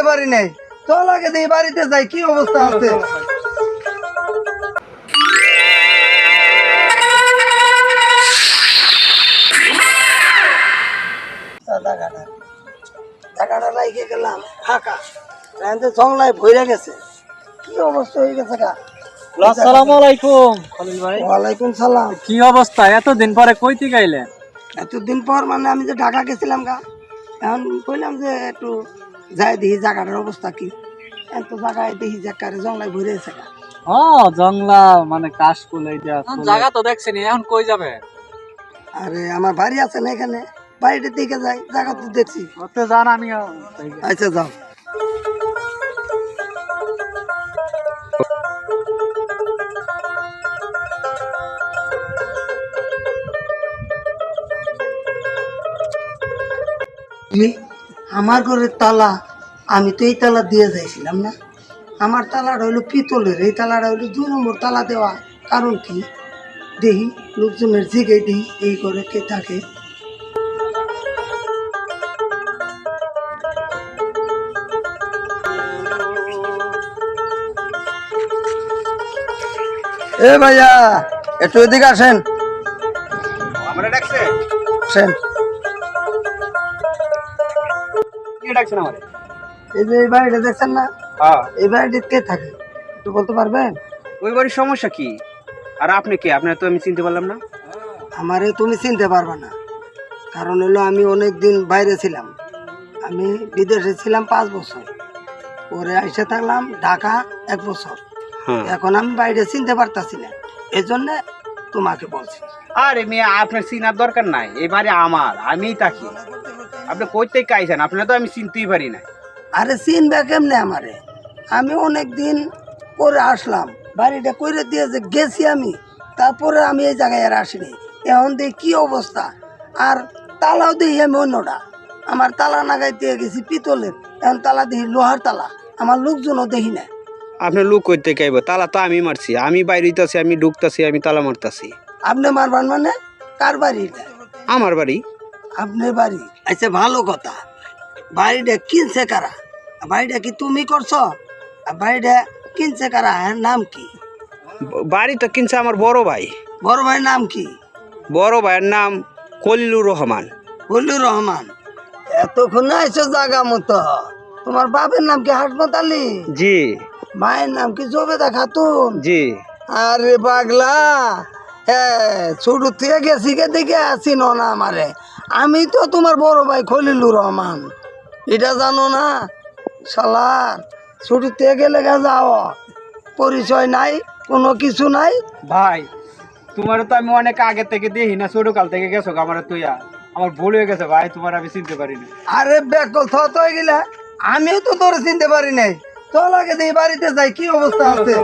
চিনতে পারি নাই। চল আগে দেখি বাড়িতে যাই কি অবস্থা আছে? জায়গাটা জায়গাটা গেলাম ফাঁকা। এখানে জংলায় ভরে গেছে। কি অবস্থা হয়ে গেছে গা? আসসালামু আলাইকুম। খলিল ভাই। ওয়ালাইকুম সালাম। কি অবস্থা? এতদিন পরে কই থেকে আইলেন? এতদিন পর মানে আমি যে ঢাকা গেছিলাম গা এখন কইলাম যে একটু যাই দেখি জায়গাটার অবস্থা কি। এত জায়গায় দেখি যে কারে জংলায় ভরে গা ও জংলা মানে কাশ কুলে জায়গা তো দেখছেন এখন কই যাবে? আরে আমার বাড়ি আছে না এখানে। বাড়িটার দিকে যাই জায়গা তো দেখছি। ওতে যান আমি আচ্ছা যাও। তুমি আমার ঘরের তালা আমি তো এই তালা দিয়ে যাইছিলাম না। আমার তালাটা হইল পিতলের এই তালাটা হইল দুই নম্বর তালা দেওয়া। কারণ কি? দেখি লোকজনের জিগে দেখি এই করে কে থাকে। এ ভাইয়া একটু এদিকে আসেন। আমরা ডাকছে। আসেন। কে ডাকছেন আমারে এই যে এই বাড়িটা দেখছেন না? হ্যাঁ। এই বাড়িটিতে কে থাকে? একটু বলতে পারবেন? ওই বাড়ির সমস্যা কি? আর আপনি কে? আপনার তো আমি চিনতে পারলাম না। আমারে তুমি চিনতে পারবে না। কারণ হলো আমি অনেক দিন বাইরে ছিলাম। আমি বিদেশে ছিলাম পাঁচ বছর। পরে এসে থাকলাম ঢাকা এক বছর। হ্যাঁ। এখন আমি বাইরে চিনতে পারতাছি না। এই জন্যে তোমাকে বলছি। আরে মেয়ে আপনার চিনার দরকার নাই। এবারে আমার আমিই থাকি আপনি কই থেকে আইছেন আপনার তো আমি চিনতেই পারি না। আরে চিনবে কেমনে আমারে? আমি অনেক দিন পরে আসলাম বাড়িটা করে দিয়ে যে গেছি আমি তারপরে আমি এই জায়গায় আর আসিনি। এখন দেখি কি অবস্থা। আর তালাও দেখি আমি অন্যটা। আমার তালা নাগাই দিয়ে গেছি পিতলের এখন তালা দেখি লোহার তালা। আমার লোকজনও দেখি না। আপনি লোক থেকে আইব তালা তো আমি মারছি। আমি বাইরেতেছি আমি ঢুকতাছি আমি তালা মারতাছি। আপনি মারবান মানে? কার বাড়ি এটা? আমার বাড়ি। আপনার বাড়ি আচ্ছা ভালো কথা বাড়িটা কিনছে কারা বাড়িটা কি তুমি করছ আর বাড়িটা কিনছে কারা এর নাম কি ব- বাড়িটা কিনছে আমার বড় ভাই বড় ভাইয়ের নাম কি বড় ভাইয়ের নাম কলিলুর রহমান হলুর রহমান এতক্ষণ আইসো জাগা মতো তোমার বাপের নাম কি হাসমত আলী জি মায়ের নাম কি জবেদা খাতুন জি আরে পাগলা হ্যাঁ ছোট থেকে গেছি কে দেখে আসি না আমারে আমি তো তোমার বড় ভাই খলিলুর রহমান। এটা জানো না? শালার ছোট থেকে গেলে যাও। পরিচয় নাই কোনো কিছু নাই। ভাই তোমার তো আমি অনেক আগে থেকে দেখি না ছোট কাল থেকে গেছো আমার তুইয়া। আমার ভুল হয়ে গেছে ভাই তোমার আমি চিনতে পারিনি। আরে বেকল থত হয়ে গেলা আমিও তো তোর চিনতে পারি নাই। চল আগে দেখি বাড়িতে যাই কি অবস্থা আছে?